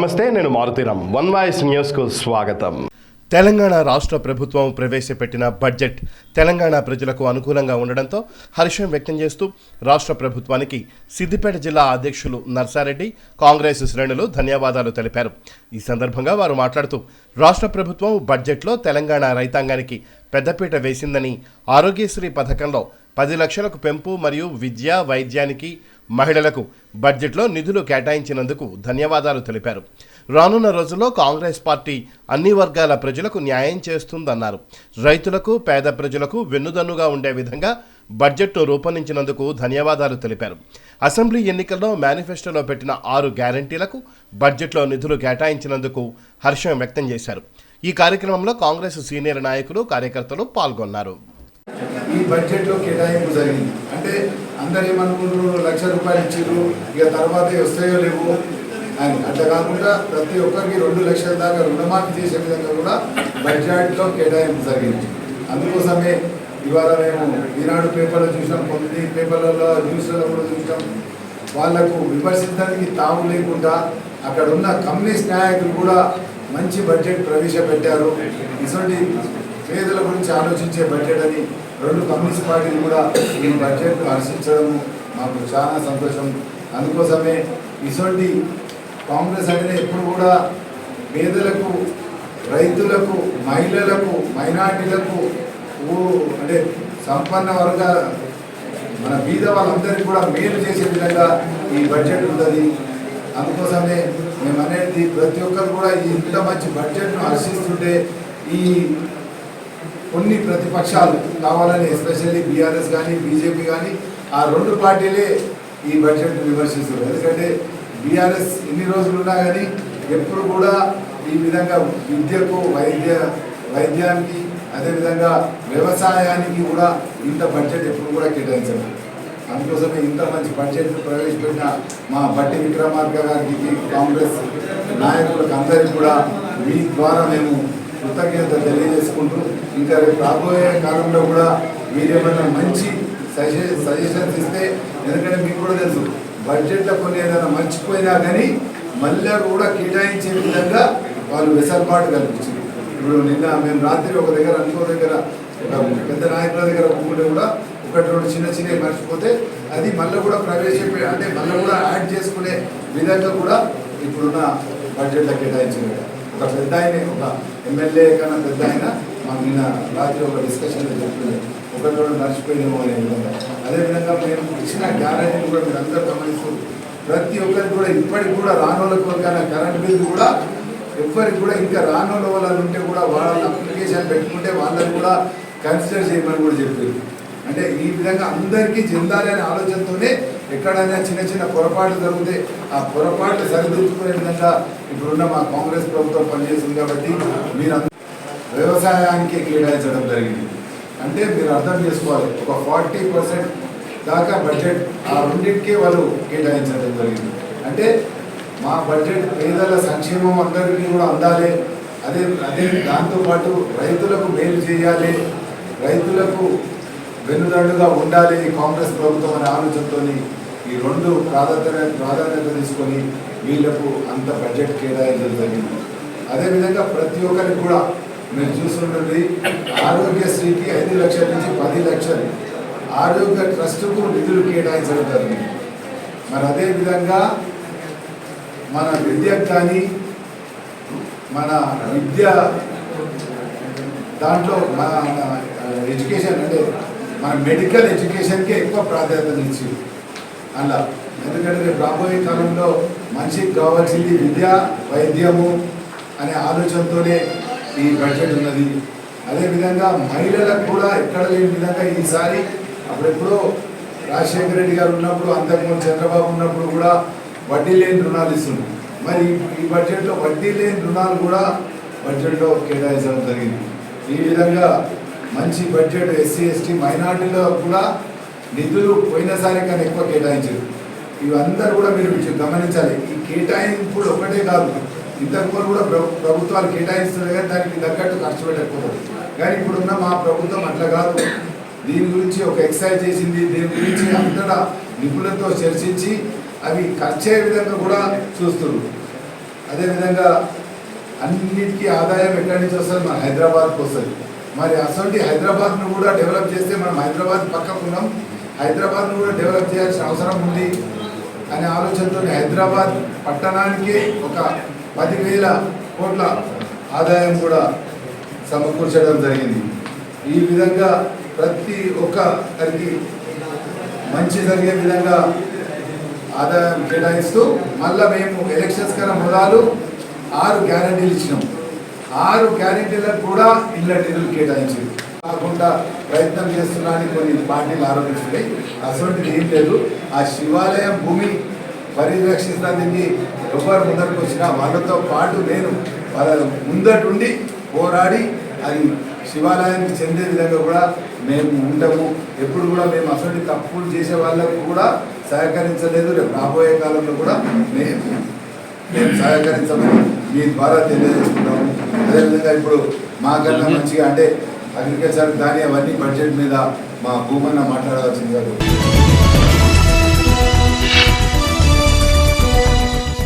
నమస్తే నేను Maruthi Ram one voice న్యూస్కు స్వాగతం. తెలంగాణ రాష్ట్ర ప్రభుత్వం ప్రవేశపెట్టిన బడ్జెట్ తెలంగాణ ప్రజలకు అనుకూలంగా ఉండడంతో హర్షం వ్యక్తం చేస్తూ రాష్ట్ర ప్రభుత్వానికి సిద్దిపేట జిల్లా అధ్యక్షులు నర్సారెడ్డి కాంగ్రెస్ శ్రేణులు ధన్యవాదాలు తెలిపారు. ఈ సందర్భంగా వారు మాట్లాడుతూ రాష్ట్ర ప్రభుత్వం బడ్జెట్లో తెలంగాణ రైతాంగానికి పెద్దపీట వేసిందని ఆరోగ్యశ్రీ పథకంలో పది లక్షలకు పెంపు మరియు విద్య వైద్యానికి మహిళలకు బడ్జెట్లో నిధులు కేటాయించినందుకు ధన్యవాదాలు తెలిపారు. రానున్న రోజుల్లో కాంగ్రెస్ పార్టీ అన్ని వర్గాల ప్రజలకు న్యాయం చేస్తుందన్నారు. రైతులకు పేద ప్రజలకు వెన్నుదన్నుగా ఉండే విధంగా బడ్జెట్ను రూపొందించినందుకు ధన్యవాదాలు తెలిపారు. అసెంబ్లీ ఎన్నికల్లో మేనిఫెస్టోలో పెట్టిన ఆరు గ్యారంటీలకు బడ్జెట్లో నిధులు కేటాయించినందుకు హర్షం వ్యక్తం చేశారు. ఈ కార్యక్రమంలో కాంగ్రెస్ సీనియర్ నాయకులు కార్యకర్తలు పాల్గొన్నారు. ఈ బడ్జెట్లో కేటాయింపు జరిగింది. అంటే అందరు ఏమనుకుంటున్నారు? లక్ష రూపాయలు ఇచ్చారు ఇక తర్వాత వస్తాయో లేవో అని. అట్లా కాకుండా ప్రతి ఒక్కరికి రెండు లక్షల దాకా రుణమాఫీ చేసే విధంగా కూడా బడ్జెట్లో కేటాయింపు జరిగింది. అందుకోసమే ఇవాళ మేము ఈనాడు పేపర్లో చూసాం. కొన్ని పేపర్లలో న్యూస్లలో కూడా చూసాం. వాళ్ళకు విమర్శించడానికి తాము లేకుండా అక్కడ ఉన్న కమ్యూనిస్ట్ నాయకులు కూడా మంచి బడ్జెట్ ప్రవేశపెట్టారు. ఇటువంటి పేదల గురించి ఆలోచించే బడ్జెట్ అని రెండు కమ్యూనిస్ట్ పార్టీలు కూడా ఈ బడ్జెట్ హర్షించడము మాకు చాలా సంతోషం. అందుకోసమే ఇటువంటి కాంగ్రెస్ అనేది ఎప్పుడు కూడా పేదలకు రైతులకు మహిళలకు మైనార్టీలకు అంటే సంపన్న వర్గ మన బీద వాళ్ళందరికీ కూడా మేలు చేసే విధంగా ఈ బడ్జెట్ ఉంటుంది అందుకోసమే మేము అనేది ప్రతి ఒక్కరు కూడా ఈ ఇంత మంచి బడ్జెట్ను హర్షిస్తుంటే ఈ కొన్ని ప్రతిపక్షాలు కావాలని ఎస్పెషల్లీ బీఆర్ఎస్ కానీ బీజేపీ కానీ ఆ రెండు పార్టీలే ఈ బడ్జెట్ విమర్శిస్తారు ఎందుకంటే బీఆర్ఎస్ ఎన్ని రోజులు ఉన్నా కానీ ఎప్పుడు కూడా ఈ విధంగా విద్యకు వైద్య వైద్యానికి అదేవిధంగా వ్యవసాయానికి కూడా ఇంత బడ్జెట్ ఎప్పుడు కూడా కేటాయించారు. అందుకోసమే ఇంత మంచి బడ్జెట్ ప్రవేశపెట్టిన మా బట్టి విక్రమార్క గారికి కాంగ్రెస్ నాయకులకు అందరికీ కూడా మీ ద్వారా మేము కృతజ్ఞత తెలియజేసుకుంటూ ఇంకా రేపు రాబోయే కాలంలో కూడా మీరేమైనా మంచి సజె సజెషన్స్ ఇస్తే ఎందుకంటే మీకు కూడా తెలుసు బడ్జెట్లో కొన్ని ఏదైనా మర్చిపోయినా కానీ మళ్ళీ కూడా కేటాయించే విధంగా వాళ్ళు వెసలుబాటు కల్పించారు ఇప్పుడు నిన్న మేము రాత్రి ఒక దగ్గర ఇంకో దగ్గర పెద్ద నాయకుల దగ్గర ఒప్పుకుంటే కూడా ఒకటి రెండు చిన్న చిన్నవి మర్చిపోతే అది మళ్ళీ కూడా ప్రవేశపెట్టి అంటే మళ్ళీ కూడా యాడ్ చేసుకునే విధంగా కూడా ఇప్పుడున్న బడ్జెట్లో కేటాయించింది ఒక పెద్ద ఆయన ఒక ఎమ్మెల్యే కన్నా పెద్ద ఆయన మాకు నిన్న రాత్రి ఒక డిస్కషన్లో చెప్తుంది ఒకటి రెండు మర్చిపోయినామో అనే విధంగా. అదేవిధంగా మేము ఇచ్చిన గ్యారంటీలు కూడా మీరు అందరూ గమనిస్తూ ప్రతి ఒక్కరికి కూడా ఇప్పటికి కూడా రానోళ్ళ కొరకైనా కరెంట్ బిల్ కూడా ఎవ్వరికి కూడా ఇంకా రానోళ్ళ వాళ్ళు ఉంటే కూడా వాళ్ళ అప్లికేషన్ పెట్టుకుంటే వాళ్ళని కూడా కన్సిడర్ చేయమని కూడా చెప్పారు. అంటే ఈ విధంగా అందరికీ చెందాలి అనే ఆలోచనతోనే ఎక్కడైనా చిన్న చిన్న పొరపాట్లు జరిగితే ఆ పొరపాట్లు సరిదిద్దుకునే విధంగా ఇప్పుడున్న మా కాంగ్రెస్ ప్రభుత్వం పనిచేస్తుంది కాబట్టి మీరు వ్యవసాయానికి కేటాయించడం జరిగింది. అంటే మీరు అర్థం చేసుకోవాలి ఒక ఫార్టీ పర్సెంట్ దాకా బడ్జెట్ ఆ రెండింటికే వాళ్ళు కేటాయించడం జరిగింది. అంటే మా బడ్జెట్ పేదల సంక్షేమం అందరికీ కూడా అందాలి అదే అదే దాంతోపాటు రైతులకు మేలు చేయాలి రైతులకు వెన్నుదండుగా ఉండాలి కాంగ్రెస్ ప్రభుత్వం అనే ఆలోచనతో ఈ రెండు ప్రాధాన్యత ప్రాధాన్యత తీసుకొని వీళ్ళకు అంత బడ్జెట్ కేటాయించడం జరిగింది అదేవిధంగా ప్రతి ఒక్కరికి కూడా మీరు చూస్తుంటుంది ఆరోగ్యశ్రీకి ఐదు లక్షల నుంచి పది లక్షలు ఆరోగ్య ట్రస్టుకు నిధులు కేటాయించడం జరిగింది మరి అదేవిధంగా మన విద్యకు కానీ మన విద్య దాంట్లో మన ఎడ్యుకేషన్ అంటే మన మెడికల్ ఎడ్యుకేషన్కే ఎక్కువ ప్రాధాన్యత ఇచ్చింది. అలా ఎందుకంటే రేపు రాబోయే కాలంలో మనిషికి కావాల్సింది విద్య వైద్యము అనే ఆలోచనతోనే ఈ బడ్జెట్ ఉన్నది. అదేవిధంగా మహిళలకు కూడా ఎక్కడ లేని విధంగా ఈసారి అప్పుడెప్పుడో రాజశేఖర రెడ్డి గారు ఉన్నప్పుడు అంతకుముందు చంద్రబాబు ఉన్నప్పుడు కూడా వడ్డీ లేని రుణాలు ఇస్తుంది మరి ఈ బడ్జెట్లో వడ్డీ లేని రుణాలు కూడా బడ్జెట్లో కేటాయించడం జరిగింది. ఈ విధంగా మంచి బడ్జెట్ ఎస్సీ ఎస్టీ మైనార్టీలో కూడా నిధులు పోయినసారి కన్నా ఎక్కువ కేటాయించారు. ఇవందరూ కూడా మీరు గమనించాలి. ఈ కేటాయింపులు ఒకటే కాదు. ఇంతకుముందు కూడా ప్రభుత్వాలు కేటాయిస్తున్నాయి కానీ దానికి తగ్గట్టు ఖర్చు పెట్టకపోతుంది కానీ ఇప్పుడున్న మా ప్రభుత్వం అట్లా కాదు. దీని గురించి ఒక ఎక్సైజ్ చేసింది. దీని గురించి అంతటా నిపుణులతో చర్చించి అవి ఖర్చే విధంగా కూడా చూస్తున్నారు. అదేవిధంగా అన్నిటికీ ఆదాయం ఎక్కడి నుంచి వస్తుంది? మన హైదరాబాద్కి వస్తుంది. మరి అసలు హైదరాబాద్ను కూడా డెవలప్ చేస్తే మనం హైదరాబాద్ పక్కకున్నాం హైదరాబాద్ను కూడా డెవలప్ చేయాల్సిన అవసరం ఉంది అనే ఆలోచనతో హైదరాబాద్ పట్టణానికి ఒక పదివేల కోట్ల ఆదాయం కూడా సమకూర్చడం జరిగింది. ఈ విధంగా ప్రతి ఒక్కరికి మంచి జరిగే విధంగా ఆదాయం కేటాయిస్తూ మళ్ళా మేము ఎలక్షన్స్ కన్నా మొదలు ఆరు గ్యారంటీలు ఇచ్చినాం. ఆరు గ్యారంటీలకు కూడా ఇళ్ళ నిధులు కేటాయించింది. కాకుండా ప్రయత్నం చేస్తున్నాడని కొన్ని పార్టీలు ఆరోపించినాయి అటువంటిది ఏం లేదు. ఆ శివాలయం భూమి పరిరక్షించడానికి ఎవరు ముందరకు వచ్చినా వాళ్ళతో పాటు నేను వాళ్ళ ముందటుండి పోరాడి అది శివాలయానికి చెందే విధంగా కూడా మేము ఉండము ఎప్పుడు కూడా మేము అసలు తప్పులు చేసే వాళ్ళకు కూడా సహకరించలేదు. రేపు రాబోయే కాలంలో కూడా మేము మేము సహకరించమని మీ ద్వారా తెలియజేసుకుంటాము అదేవిధంగా ఇప్పుడు మాకన్నా మంచిగా అంటే అగ్రికల్చర్ దాని అవన్నీ బడ్జెట్ మీద మా భూమన్న మాట్లాడవలసింది గారు